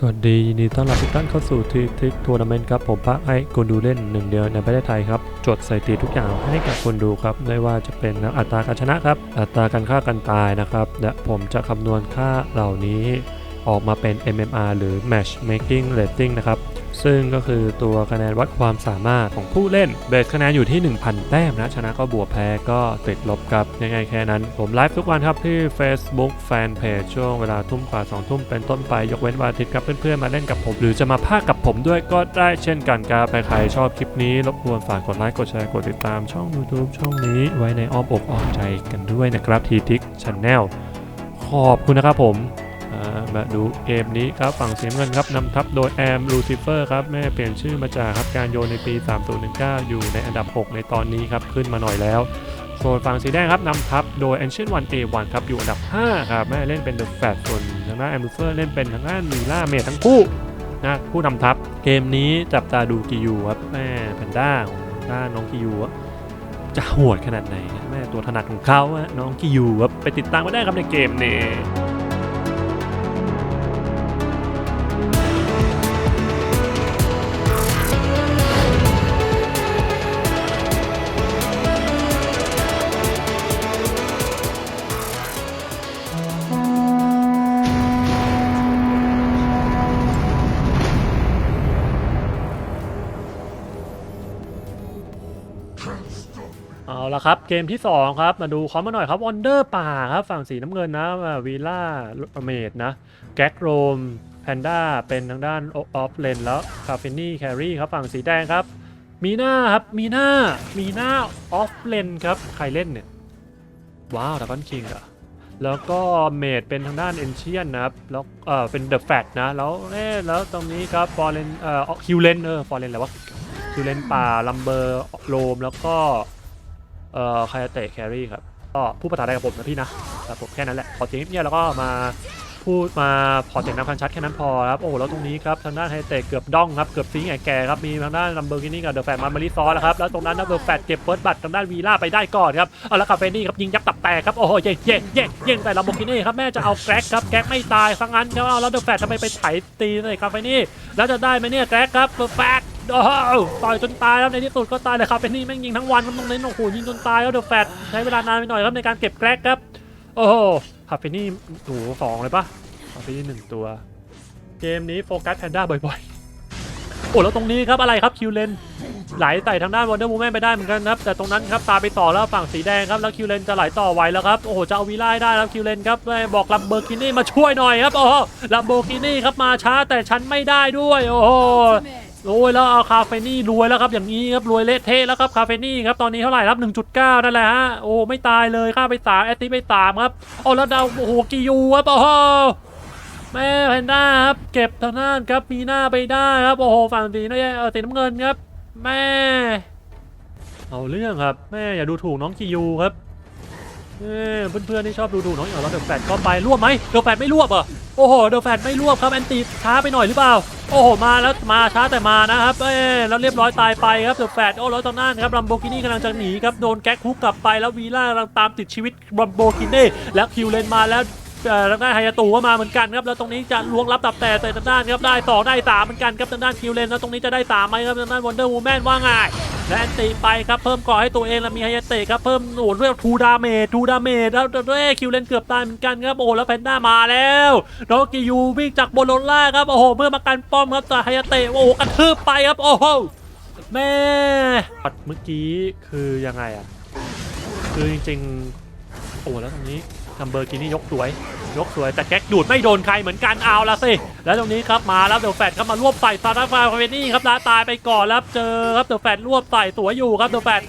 สวัสดียินดีต้อนรับทุกท่านเข้าสู่ทีทิกทัวร์นาเมนต์ครับผมพระไอ้คนดูเล่นหนึ่งเดียวในประเทศไทยครับ จดสถิติทุกอย่างให้กับคนดูครับไม่ว่าจะเป็นอัตราการชนะครับ อัตราการฆ่ากันตายนะครับและผมจะคำนวณค่าเหล่านี้ออกมาเป็น MMR หรือ Matchmaking Rating นะครับ ซึ่งก็คือตัวคะแนนวัดความสามารถของผู้เล่น เบสคะแนนอยู่ที่ 1,000 แต้มนะ ชนะก็บวกแพ้ก็ติดลบครับง่ายๆแค่นั้น ผมไลฟ์ทุกวันครับที่ Facebook Fanpage ช่วงเวลาทุ่มกว่า 2 ทุ่มเป็นต้นไป ยกเว้นวันอาทิตย์ครับเพื่อนๆมาเล่นกับผม หรือจะมาพากกับผมด้วยก็ได้เช่นกันครับใครชอบคลิปนี้รบกวนฝากกดไลค์กดแชร์กดติดตามช่อง YouTube ช่องนี้ไว้ในอ้อมอกอ้อมใจกันด้วยนะครับทีทิกช n แนลขอบคุณนะครับผม มาดูเกมนี้ครับฝั่งเสียเงินครับนำทัพโดยแอมลูซิเฟอร์ครับแม่เปลี่ยนชื่อมาจากครับการโยนในปี 3019 อยู่ในอันดับ 6 ในตอนนี้ครับขึ้นมาหน่อยแล้วส่วนฝั่งสีแดงครับนำทัพโดย Ancient One A1 ครับอยู่อันดับ 5 ครับแม่เล่นเป็น The Fat ส่วนทางด้านแอมลูซิเฟอร์เล่นเป็นทางด้านมีล่าเมททั้งคู่นะผู้นำทัพเกมนี้จับตาดูกิยูครับแม่แพนด้าของด้านน้องกิยูจะโหดขนาดไหนแม่ตัวถนัดของเขาอะน้องกิยูครับไปติดตามมาได้ครับในเกมนี้ เอาละครับ เกมที่ 2 ครับ มาดูคอมมาหน่อยครับวอนเดอร์ป่าครับ ฝั่งสีน้ำเงินนะวีล่าเมดนะ แก๊กโรมแพนด้าเป็นทางด้านออฟเลนแล้วคาเฟนี่แครี่ครับ ฝั่งสีแดงครับ มีหน้าครับ มีหน้า มีหน้าออฟเลนครับ ใครเล่นเนี่ย ว้าวดับเบิลคิงอะแล้วก็เมดเป็นทางด้านเอนเชียนนะครับ แล้วเออเป็นเดอะแฟตนะ แล้วเอ๊แล้วตรงนี้ครับฟอร์เรนเอ่อคิวเลนเออฟอร์เรนอะไรวะคิวเลนป่าลัมเบอร์โรมแล้วก็ เอ่อคายาเตะแครี่ครับก็พูดภาษาไทยกับผมนะพี่นะครับผมแค่นั้นแหละขอเสียงเงียบแล้วก็มาพูดมาขอเสียงนำคันชัดแค่นั้นพอครับโอ้โหแล้วตรงนี้ครับทางด้านไฮเตะเกือบด้องครับเกือบซิงแก่แก่ครับมีทางด้านลัมเบอร์กินี่กับเดอะแฟตมามาริซอสแล้วครับแล้วตรงนั้นนะเดอะแฟตเก็บเฟิร์สบัตทางด้านวีล่าไปได้ก่อนครับเอาล้วคาเฟนี่ครับยิงยับตับแตกครับโอ้โหเย่เย่เย่เย่แต่ลัมโบกินี่ครับแม่จะเอาแกร็กครับแกร็กไม่ตายซะงั้นครับเอาแล้วเดอะแฟตทำไมไปไถตีใส่คาเฟนี่แล้วจะได้ไหมเนี่ยแกร็กครับเดอะแฟต โอ้โหต่อยจนตายแล้วในที่สุดก็ตายเลยครับเป็นนี่แม่งยิงทั้งวันมันตรงนี้โอ้โหยิงจนตายแล้วเดอะแฟตใช้เวลานานไปหน่อยครับในการเก็บแกร็กครับ โอ้โหคาเฟนี่โอ้โหสองเลยปะคาเฟนี่หนึ่งตัว เกมนี้โฟกัสแพนด้าบ่อยๆ โอ้แล้วตรงนี้ครับอะไรครับคิวเลนไหลไต่ทางด้านวันเดอร์วูแมนไปได้เหมือนกันครับ แต่ตรงนั้นครับตาไปต่อแล้วฝั่งสีแดงครับแล้วคิวเลนจะไหลต่อไวแล้วครับโอ้โหจะเอาวีไล่ได้แล้วคิวเลนครับม่บอกลัมเบอร์กินี่มาช่วยหน่อยครับโอ้ลัมโบกินี่ครับมาช้าแต่ฉันไม่ได้ด้วย โอ้ โอ้ยแล้วเอาคาเฟนี่รวยแล้วครับอย่างนี้ครับรวยเละเทะแล้วครับคาเฟนี่ครับตอนนี้เท่าไหร่ครับ 1.9 นั่นแหละฮะโอ้ไม่ตายเลยค่าไปสามแอตติไปสามครับโอ้แล้วดาวโอ้โหกิยูครับโอ้โหแม่แพนด้าครับเก็บทางด้านครับมีหน้าไปได้ครับโอ้โหฝั่งสีน้ำเออสีน้ำเงินครับ แม่ เอาเรื่องครับแม่อย่าดูถูกน้องกิยูครับ เพื่อนๆที่ชอบดูถูน้องอย่างเราเดอะแฟดก็ไปรวบไหมเดอะแฟดไม่รวบเหรอโอ้โหเดอะแฟดไม่รวบครับแอนตี้ช้าไปหน่อยหรือเปล่า โอ้โหมาแล้วมาช้าแต่มานะครับเอ้แล้วเรียบร้อยตายไปครับเดอะแฟดโอ้แล้วตอนนั้นครับลัมโบกินี่กำลังจะหนีครับโดนแก๊กฮุกกลับไปแล้ววีล่ากำลังตามติดชีวิตลัมโบกินี่แล้วคิวเลนมาแล้วเอ่อทางด้านไฮยาตูก็มาเหมือนกันครับแล้วตรงนี้จะล้วงรับตับแต่แต่ทางด้านครับได้สองได้สามเหมือนกันครับทางด้านคิวเลนแล้วตรงนี้จะได้สามไหมครับทางด้านวันเดอร์วูแมนว่าไง และแอนตีไปครับเพิ่มก่อให้ตัวเองแล้วมีไฮยาเตะครับเพิ่มโอ้โหเรียกทูดาเมจทูดาเมจแล้วเร่คิวเลนเกือบตายเหมือนกันครับโอ้แล้วแพนด้ามาแล้วโนกิยูวิ่งจากบนโลล่าครับโอ้โหเมื่อมากันป้อมครับแต่ไฮยาเตะโอ้กระทืบไปครับโอ้โหแม่ปัดเมื่อกี้คือยังไงอะคือจริงๆโอ้แล้วตรงนี้ทัมเบอร์กินี่ยกสวย ยกสวยแต่แก๊กดูดไม่โดนใครเหมือนกันเอาละสิ แล้วตรงนี้ครับมาแล้วเดอะแฟดครับมารวบใส่ซาร่าฟาเวนี่ครับลาตายไปก่อนแล้วเจอครับเดอะแฟดรวบใส่สวยอยู่ครับเดอะแฟด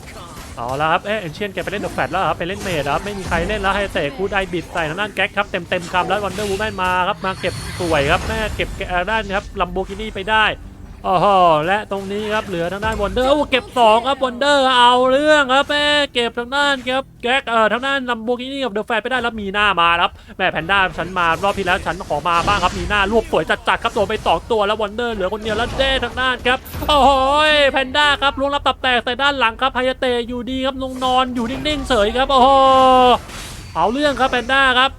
เอาละครับเอ๊ะเอนเชียนแกไปเล่นเดอะแฟดแล้วครับไปเล่นเมดครับไม่มีใครเล่นแล้วให้เตะคูดไอบิดใส่ทางด้านแก๊กครับเต็มเต็มคำแล้ววันเดอร์วูแมนมาครับมาเก็บสวยครับแม่เก็บเอ่อด้านครับลัมโบกินี่ไปได้ โอ้โหและตรงนี้ครับเหลือทางด้านวอนเดอร์โอ้เก็บสองครับวอนเดอร์เอาเรื่องครับแม่เก็บทางด้านครับแก๊กเอ่อทางด้านลัมโบกินี่กับเดอะแฟร์ไปได้แล้วมีหน้ามาครับแม่แพนด้าฉันมารอบที่แล้วฉันขอมาบ้างครับมีหน้ารวบสวยจัดๆครับตัวไปสองตัวแล้ววอนเดอร์เหลือคนเดียวแล้วเด้ทางด้านครับโอ้โหแพนด้าครับล้วงรับตับแตกใส่ด้านหลังครับพายเตอยู่ดีครับลงนอนอยู่นิ่งๆเฉยครับโอ้โหเอาเรื่องครับแพนด้าครับ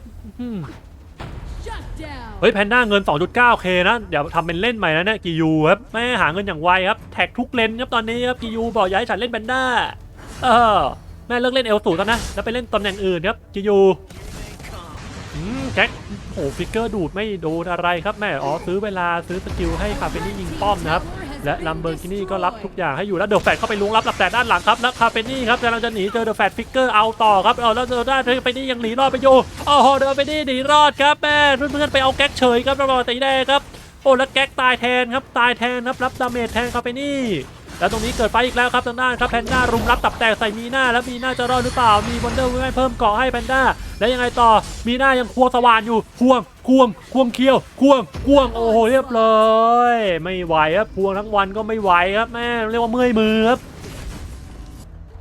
เฮ้ยแพนด้าเงิน 2.9k นะ เดี๋ยวทำเป็นเล่นใหม่นะเนี่ยกิยูครับแม่หาเงินอย่างไวครับ แท็กทุกเลนครับตอนนี้ครับกิยูบอกอย่าให้ฉันเล่นแพนด้าเออแม่เลิกเล่นเอลสูแล้วนะ แล้วไปเล่นตำแหน่งอื่นครับกิยูอืมแก๊กโอ้ฟิกเกอร์ดูดไม่โดนอะไรครับแม่อ๋อซื้อเวลาซื้อสกิลให้คาเฟนี่ยิงป้อมนะครับ และลัมเบอร์กินี่ก็รับทุกอย่างให้อยู่แล้วเดอะแฟดเข้าไปล้วงรับหลับแต่ด้านหลังครับแล้วคาเฟนี่ครับกำลังจะหนีเจอเดอะแฟดฟิกเกอร์เอาต่อครับเอาแล้วเจอด้านคาเฟนี่ยังหนีรอดไปอยู่โอ้โหเดอะแฟนี่หนีรอดครับแม่เพื่อนๆไปเอาแก๊กเฉยครับรอตีแดงครับโอ้แล้วแก๊กตายแทนครับตายแทนครับรับดาเมจแทนคาเฟนี่ แล้วตรงนี้เกิดไฟอีกแล้วครับทางด้านครับแพนด้ารุมรับตับแตกใส่มีหน้าแล้วมีหน้าจะรอดหรือเปล่า มีวันเดอร์ไม่เพิ่มเกาะให้แพนด้าแล้วยังไงต่อมีหน้ายังควงสว่านอยู่ควงควงควงเคียวควงควงโอ้โหเรียบร้อยไม่ไหวครับควงทั้งวันก็ไม่ไหวครับแม่เรียกว่าเมื่อยมือครับ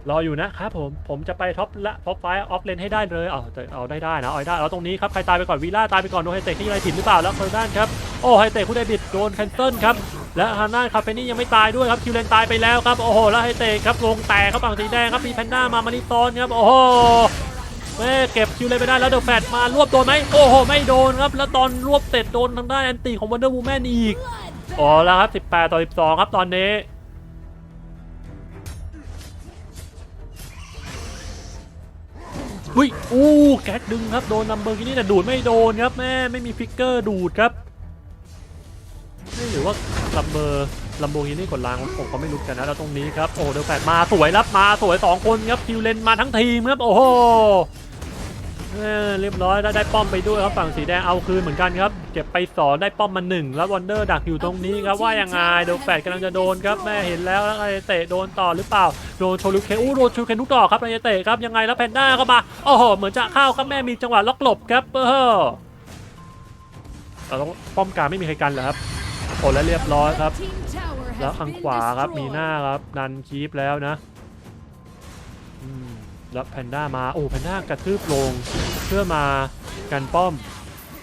รออยู่นะครับผม ผมจะไปท็อปละท็อปไฟออฟเลนให้ได้เลย เอาเอาได้ได้นะ เอาได้เอาตรงนี้ครับ ใครตายไปก่อนวีล่าตายไปก่อนโดนไฮเตะที่ไรผิดหรือเปล่า แล้วทางด้านครับ โอ้ไฮเตะคู่ไดบิดโดนแคนเซิลครับและทางด้าคาเฟนี่ยังไม่ตายด้วยครับคิวเลนตายไปแล้วครับโอ้โหแล้วไฮเตะครับลงแตกครับฝั่งสีแดงครับมีแพนด้ามามานิตอนครับโอ้โหแม่เก็บคิวเลนไปได้แล้วเดอะแฟดมารวบโดนไหมโอ้โหไม่โดนครับ แล้วตอนรวบเสร็จโดนทางด้านแอนตี้ของวันเดอร์วูแมนอีกอ๋อแล้วครับ 18 ต่อ 12 ครับตอนนี้อุ้ยอู้แก๊กดึงครับ โดนนัมเบอร์กินี่แต่ดูดไม่โดนครับแม่ไม่มีฟิกเกอร์ดูดครับ หรือว่าลัมเบอร์ลัมโบกินี่กดล้างผมก็ไม่รู้กันนะแล้วตรงนี้ครับโอ้เดลแฟดมาสวยรับมาสวย 2 คนครับคิวเลนมาทั้งทีมครับโอ้โหเเรียบร้อยแล้วได้ป้อมไปด้วยครับฝั่งสีแดงเอาคืนเหมือนกันครับเก็บไปสองได้ป้อมมาหนึ่งแล้ววันเดอร์ดักอยู่ตรงนี้ครับว่ายังไงเดลแฟดกำลังจะโดนครับแม่เห็นแล้วแล้วไอ้เตะโดนต่อหรือเปล่าโดนโชลุเคนอู้โดนโชลุเคนทุกต่อครับไอ้เตะครับยังไงแล้วแพนด้าเข้ามาโอ้โหเหมือนจะเข้าครับแม่มีจังหวะล็อกหลบครับเออเราต้องป้อมกางไม่มีใครกันเหรอครับ โอ้แล้วเรียบร้อยครับ แล้วทางขวาครับมีหน้าครับดันคีปแล้วนะอืมแล้วแพนด้ามาโอ้แพนด้ากระทืบลงเพื่อมากันป้อม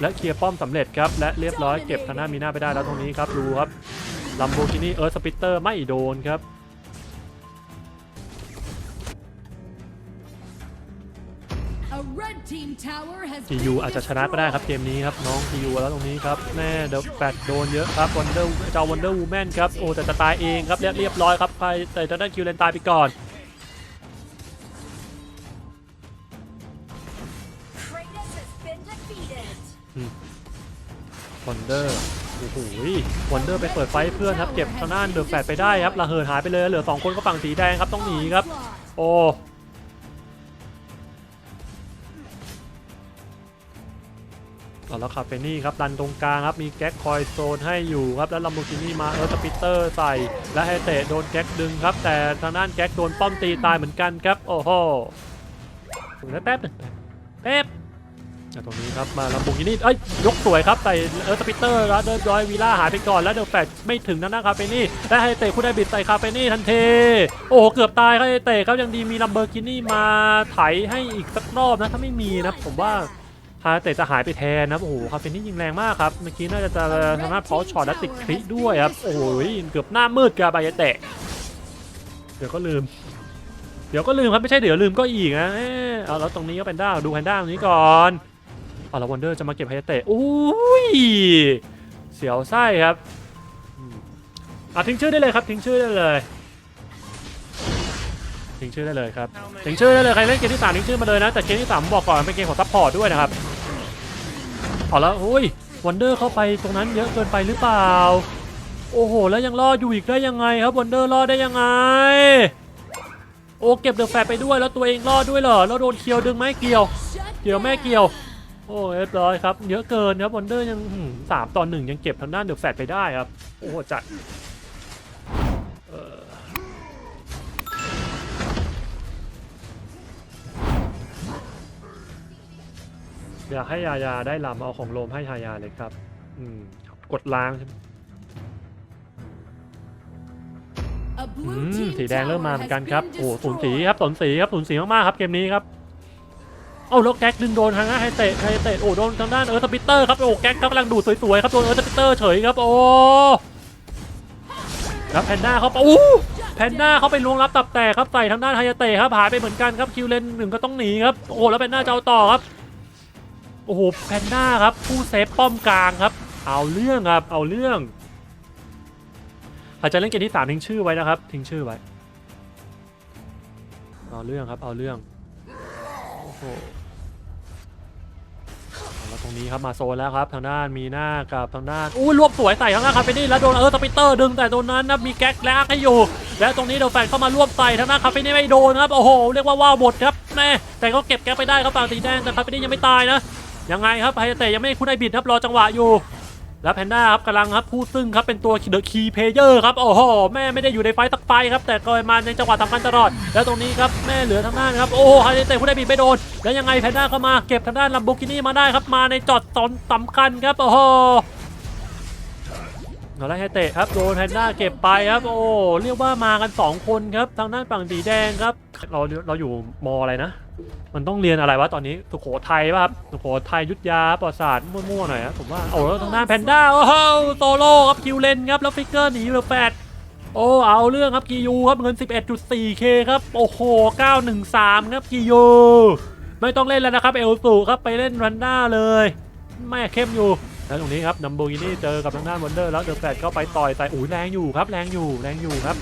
และเคลียร์ป้อมสำเร็จครับ และเรียบร้อยเก็บทางหน้ามีหน้าไปได้แล้วตรงนี้ครับดูครับลัมโบกินี่เอิร์ธสปิเตอร์ไม่โดนครับ ทียูอาจจะชนะก็ได้ครับเกมนี้ครับน้องทียูแล้วตรงนี้ครับแม่เดอะแฟดโดนเยอะครับวันเดอร์เจ้าวันเดอร์วูแมนครับโอ้แต่จะตายเองครับเรียบเรียบร้อยครับใครแต่จะได้คิวเลนตายไปก่อนวันเดอร์โอ้โหวันเดอร์ไปเปิดไฟให้เพื่อนครับเก็บทางด้านเดอะแฟดไปได้ครับระเหิดหายไปเลยเหลือสองคนก็ฝั่งสีแดงครับต้องหนีครับ โอ้ อาแล้วคาเฟนี่ครับดันตรงกลางครับมีแก๊กคอยโซนให้อยู่ครับแล้วลัมโบกินี่มาเออสปิเตอร์ใส่ และให้เตะโดนแก๊กดึงครับ แต่ทางด้านแก๊กโดนป้อมตีตายเหมือนกันครับ โอ้โหถึงแล้วแป๊บหนึงแป๊บอะตรงนี้ครับมาลัมโบกินี่เอ้ยยกสวยครับใส่เออสปิเตอร์แล้วเดินร้อยวีล่าหายไปก่อนแล้วเดอะแฟดไม่ถึงทางด้านคาเฟนี่และให้เตะคู่ได้บิดใส่คาเฟนี่ทันทีโอ้โหเกือบตายครับให้เตะครับยังดีมีลัมเบอร์กินี่มาไถให้อีกสักรอบนะถ้าไม่มีนะผมว่า คาเตะจะหายไปแทนนะโอ้โหคาเฟนี่ยิงแรงมากครับเมื่อกี้น่าจะจะทางด้านพอช็อตและติดคลิด้วยครับโอ้โหเกือบหน้ามืดกับใบเตะเดี๋ยวก็ลืม เดี๋ยวก็ลืมครับไม่ใช่เดี๋ยวลืมก็อีกนะเอ้ยเอาแล้วตรงนี้ก็เป็นด้าดูแพนด้าตรงนี้ก่อนเอาแล้ววันเดอร์จะมาเก็บไฮเตะอุ้ยเสียวไส้ครับอะทิ้งชื่อได้เลยครับทิ้งชื่อได้เลยทิ้งชื่อได้เลยครับถึงชื่อได้เลยใครเล่นเกมที่สามทิ้งชื่อมาเลยนะแต่เกมที่สามบอกก่อนเป็นเกมของซัพพอร์ตด้วยนะครับ เอาแล้วโอ้ยวันเดอร์เข้าไปตรงนั้นเยอะเกินไปหรือเปล่า โอ้โห แล้วยังรอดอยู่อีกได้ยังไงครับวันเดอร์รอดได้ยังไง โอ้เก็บเดอะแฟร์ไปด้วยแล้วตัวเองรอดด้วยเหรอแล้วโดนเคียวดึงไหมเกี่ยว เกี่ยวแม่เกี่ยว โอ้เรียบร้อยครับเยอะเกินครับวันเดอร์ยังสามต่อหนึ่งยังเก็บทางด้านเดอะแฟร์ไปได้ครับ โอ้โหจัดเอ่อ อยากให้ยายาได้ลำเอาของโลมให้ยายาเลยครับ อืม กดล้างใช่ไหม อืม สีแดงเริ่มมาเหมือนกันครับโอ้สูนสีครับสูนสีครับสูนสีมากๆครับเกมนี้ครับ เอาแล้วแก๊กดึงโดนทางหน้าไฮเตะไฮเตะโอ้โดนทางด้านเออสปิเตอร์ครับโอ้แก๊กกำลังดูดสวยๆครับโดนเออสปิเตอร์เฉยครับโอ้แล้วแพนด้าเขาไปอู้แพนด้าเขาไปลวงรับตับแตกครับใส่ทางด้านไฮเตะครับหายไปเหมือนกันครับคิวเลนหนึ่งก็ต้องหนีครับโอ้แล้วแพนด้าจะเอาต่อครับ โอ้โหแพนด้าครับผู้เซฟป้อมกลางครับ เอาเรื่องครับ เอาเรื่องใครจะเล่นเกมที่3ทิ้งชื่อไว้นะครับ ทิ้งชื่อไว้ เอาเรื่องครับ เอาเรื่อง โอ้โหแล้วตรงนี้ครับมาโซนแล้วครับ ทางด้านมีหน้ากับทางด้านอู้รวบสวยใส่ทางด้านคาเฟนี่แล้วโดนเออสปิเตอร์ดึงแต่ตรงนั้นนะมีแก๊กแลกให้อยู่ และตรงนี้เดลแฟนเข้ามารวบใส่ทางด้านคาเฟนี่ไม่โดนครับโอ้โหเรียกว่าว้าวหมดครับแม่แต่ก็เก็บแก๊กไปได้ครับฝั่งสีแดงแต่คาเฟนี่ยังไม่ตายนะ ยังไงครับไฮเตะยังไม่คุณไอบิดครับรอจังหวะอยู่ แล้วแพนด้าครับกำลังครับผู้ซึ่งครับเป็นตัวเดอะคีย์เพเยอร์ครับโอ้โหแม่ไม่ได้อยู่ในไฟต์ตักไฟครับแต่ก็มาในจังหวะสำคัญตลอด แล้วตรงนี้ครับแม่เหลือทางด้านครับโอ้โหไฮเตะคุณไอบิดไม่โดน แล้วยังไงแพนด้าเข้ามาเก็บทางด้านลัมโบกินี่มาได้ครับมาในจอดตอนสำคัญครับโอ้โห เอาละไฮเตะครับโดนแพนด้าเก็บไปครับโอ้เรียกว่ามากันสองคนครับทางด้านฝั่งสีแดงครับเราเราอยู่มออะไรนะ มันต้องเรียนอะไรวะตอนนี้สุโขทัยป่ะครับสุโขทัยยุทธยาประวัติศาสตร์มั่วๆหน่อยนะผมว่าโอ้แล้วทางด้านแพนด้าโอ้โหโซโล่ครับคิวเลนครับแล้วฟิกเกอร์หนีเหลือแปดโอ้เอาเรื่องครับกิยูครับเงิน 11.4k ครับโอ้โห913ครับกิยูไม่ต้องเล่นแล้วนะครับเอลสูครับไปเล่นรันด้าเลยแม่เข้มอยู่ แล้วตรงนี้ครับนัมโบกินี่เจอกับทางด้านวันเดอร์แล้วเดอะแฟดก็ไปต่อยใส่อุ้ยแรงอยู่ครับแรงอยู่แรงอยู่ครับ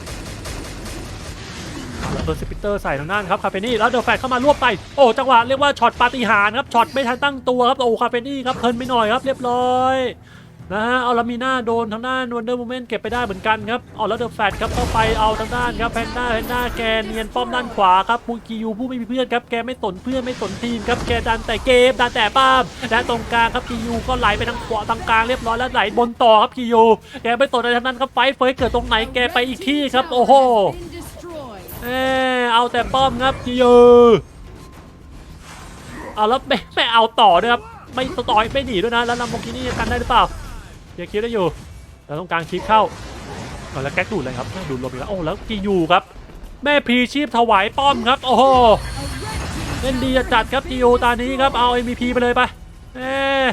แล้วตัวสปิเตอร์ใส่ทางด้านครับคาเฟนี่แล้วเดอะแฟดเข้ามารวบไปโอ้จังหวะเรียกว่าช็อตปาฏิหาริย์ครับช็อตไม่ทันตั้งตัวครับโอ้คาเฟนี่ครับเพลินไปหน่อยครับเรียบร้อย นะฮะเอาลามีน่าโดนทางด้านวันเดอร์โมเมนต์เก็บไปได้เหมือนกันครับเอาแล้วเดอะแฟดครับเข้าไปเอาทางด้านครับแพนด้าแพนด้าแกเนียนป้อมด้านขวาครับมูกิยูผู้ไม่มีเพื่อนครับแกไม่สนเพื่อนไม่สนทีมครับแกดันแต่เกมดันแต่ป้ามและตรงกลางครับกิยูก็ไหลไปทางขวาทางกลางเรียบร้อยแล้วไหลบนต่อครับกิยูแกไม่สนอะไรทั้งนั้นครับไฟเฟยเกิดตรงไหนแกไปอีกที่ครับโอ้โหเออเอาแต่ป้อมครับกิยูเอาแล้วไม่ไม่เอาต่อด้วยครับไม่ต่อยไม่หนีด้วยนะแล้วลัมโบกินี่กันได้หรือเปล่า ยวคิดได้อยู่แล้วต้องกางคลิปเข้าเอาแล้วแก๊กดูดเลยครับดูดลมอีกแล้วโอ้แล้วกิยูครับ แม่พีชีพถวายป้อมครับ โอ้โหเล่นดีจัดครับกิยูตอนนี้ครับเอา MVP ไปเลยไปเออ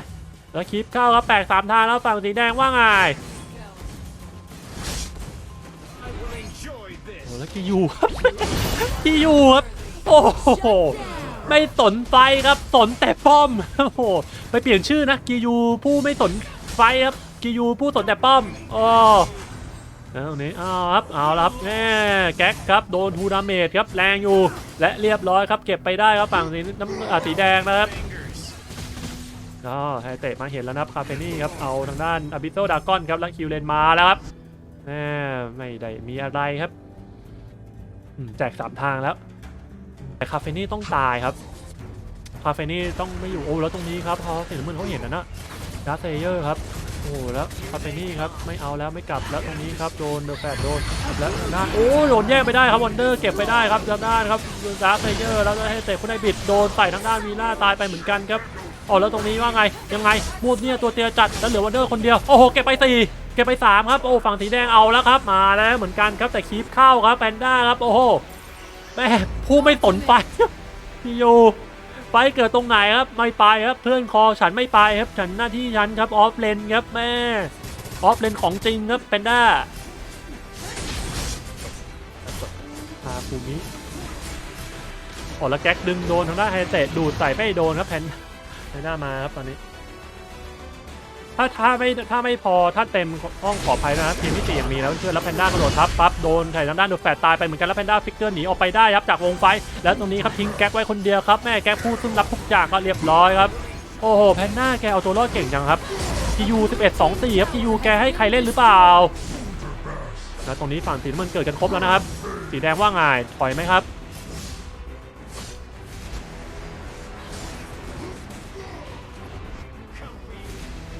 แล้วคลิปเข้าครับแปลกสามทางแล้วฝั่งสีแดงว่าไงโอ้แล้วกียูครับกียูครับโอ้โหไม่สนไฟครับสนแต่ป้อมโอ้โหไปเปลี่ยนชื่อนะกียูผู้ไม่สนไฟครับ กียูผู้สนแต่ป้อมอ๋อแล้วตรงนี้เอาครับเอาละครับแม่แก๊กครับโดนทูดาเมจครับแรงอยู่และเรียบร้อยครับเก็บไปได้ครับฝั่งสีน้ำสีแดงนะครับก็ไฮเตะมาเห็นแล้วนะครับคาเฟนี่ครับเอาทางด้านอบิโซดากอนครับแล้วคิวเลนมาแล้วครับแม่ไม่ได้มีอะไรครับแจกสามทางแล้ว แต่คาเฟนี่ต้องตายครับคาเฟนี่ต้องไม่อยู่โอ้แล้วตรงนี้ครับเขาเห็นเหมือนเขาเห็นนะนะดาร์เซเยอร์ครับ โอ้แล้วคาเฟนี่ครับไม่เอาแล้วไม่กลับแล้วตรงนี้ครับโดนเดอะแฟดโดนแล้วทางด้าโอ้โดนแย่งไปได้ครับวันเดอร์เก็บไปได้ครับทางด้านครับดาร์เซเยอร์แล้วก็ให้เตะคุณไอบิดโดนใส่ทางด้านวีล่าตายไปเหมือนกันครับอ๋อแล้วตรงนี้ว่าไงยังไงมูดเนี่ยตัวเตียจัดแล้วเหลือวันเดอร์คนเดียวโอ้โหเก็บไปสี่เก็บไปสามครับโอ้ฝั่งสีแดงเอาแล้วครับมาแล้วเหมือนกันครับแต่คีฟเข้าครับแพนด้าครับโอ้โหแม่ผู้ไม่สนไฟพี่ยู ไฟเกิดตรงไหนครับไม่ไปครับเพื่อนคอฉันไม่ไปครับฉันหน้าที่ฉันครับออฟเลนครับแม่ออฟเลนของจริงครับเป็นด้าฮาฟูมิอ๋อแล้วแก๊กดึงโดนทางด้านไฮเตะดูดใส่ไม่โดนครับแพนไม่นด้ามาครับตอนนี้ ถ้าถ้าไม่ถ้าไม่พอถ้าเต็มห้องขออภัยนะครับทีมที่สี่ยังมีแล้วเพื่อนแล้วแพนด้ากระโดดทับปั๊บโดนไถ่ทางด้านโดนแฟดตายไปเหมือนกันแล้วแพนด้าฟิกเกอร์หนีออกไปได้ครับจากวงไฟ แล้วตรงนี้ครับทิ้งแก๊กไว้คนเดียวครับแม่แก๊กพูดซึ่งรับทุกอย่างก็เรียบร้อยครับโอ้โหแพนด้าแกเอาตัวรอดเก่งจังครับกียู11 2 4ครับกียูแกให้ใครเล่นหรือเปล่าแล้วตรงนี้ฝั่งสีน้ำมันเกิดกันครบแล้วนะครับสีแดงว่าไงถอยไหมครับ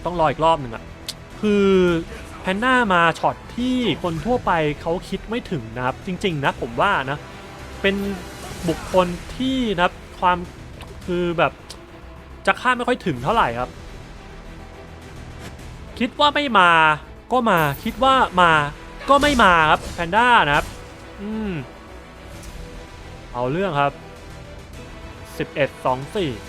ต้องรออีกรอบหนึ่งอะคือแพนด้ามาช็อตที่คนทั่วไปเขาคิดไม่ถึงนะครับ จริง ๆ นะผมว่านะ เป็นบุคคลที่นะครับความคือแบบจะคาดไม่ค่อยถึงเท่าไหร่ครับ คิดว่าไม่มาก็มาคิดว่ามาก็ไม่มาครับแพนด้านะครับ อืม เอาเรื่องครับ 11 2 4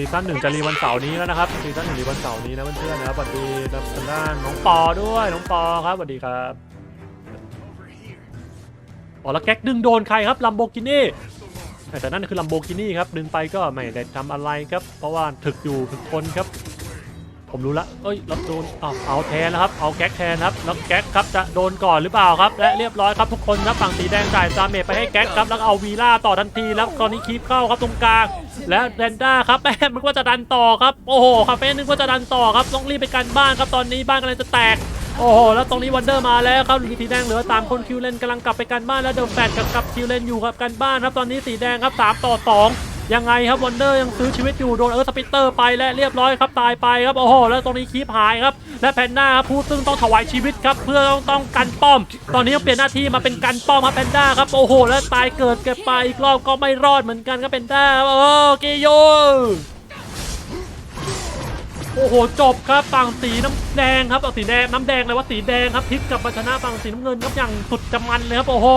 ซีซั่นหนึ่งจะรีวันเสาร์นี้แล้วนะครับซีซั่นหนึ่งรีวันเสาร์นี้นะเพื่อนๆนะครับสวัสดีทางด้านน้องปอด้วยน้องปอครับสวัสดีครับอ๋อแล้วแก๊กดึงโดนใครครับลัมโบกินี่แต่นั่นคือลัมโบกินี่ครับดึงไปก็ไม่ได้ทำอะไรครับ เพราะว่าถึกอยู่ถึกทนครับ ผมรู้ละเอ้ยแล้วโดนเอาเอาแทนแล้วครับ เอาแก๊กแทนครับ แล้วแก๊กครับจะโดนก่อนหรือเปล่าครับ และเรียบร้อยครับทุกคนครับฝั่งสีแดงจ่ายซาเมจไปให้แก๊กครับ แล้วเอาวีล่าต่อทันทีแล้วตอนนี้คีปเข้าครับตรงกลาง และแดนด้าครับแม่มันก็จะดันต่อครับ โอ้โหคาเฟ่นึกว่าจะดันต่อครับ ต้องรีบไปกันบ้านครับ ตอนนี้บ้านกำลังจะแตก โอ้โห แล้วตรงนี้วันเดอร์มาแล้วครับสีแดงเหลือตามคนคิวเลนกำลังกลับไปกันบ้านแล้วเดอะแฟดกับกับคิวเลนอยู่กับกันบ้านครับ ตอนนี้สีแดงครับสามต่อสอง ยังไงครับวันเดอร์ยังซื้อชีวิตอยู่โดนเออสปิเตอร์ไปและเรียบร้อยครับตายไปครับโอ้โหแล้วตรงนี้คีปหายครับและแพนด้าครับผู้ซึ่งต้องถวายชีวิตครับเพื่อต้องต้องกันป้อม ตอนนี้ต้องเปลี่ยนหน้าที่มาเป็นกันป้อมครับแพนด้าครับโอ้โห แล้วตายเกิดเก็บไปอีกรอบก็ไม่รอดเหมือนกันครับแพนด้าโอ้เกโยโอ้โหจบครับฝั่งสีน้ำแดงครับเอาสีแดงน้ำแดงเลยว่าสีแดงครับพลิกกลับมาชนะฝั่งสีน้ำเงินครับอย่างสุดจะมันเลยครับโอ้โห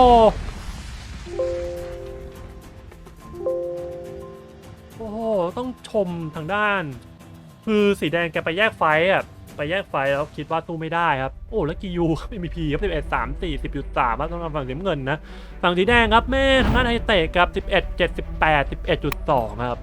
ต้องชมทางด้าน คือสีแดงแกไปแยกไฟอะไปแยกไฟแล้วคิดว่าสู้ไม่ได้ครับโอ้แล้วกิยูครับเอ็มบีพีครับจุดสามครับต้องฝั่งสีเงินนะฝั่งสีแดงครับแม่ทางด้านไฮเตะครับสิบเอ็ดเจ็ดสิบแปดสิบเอ็ดจุดสองครับ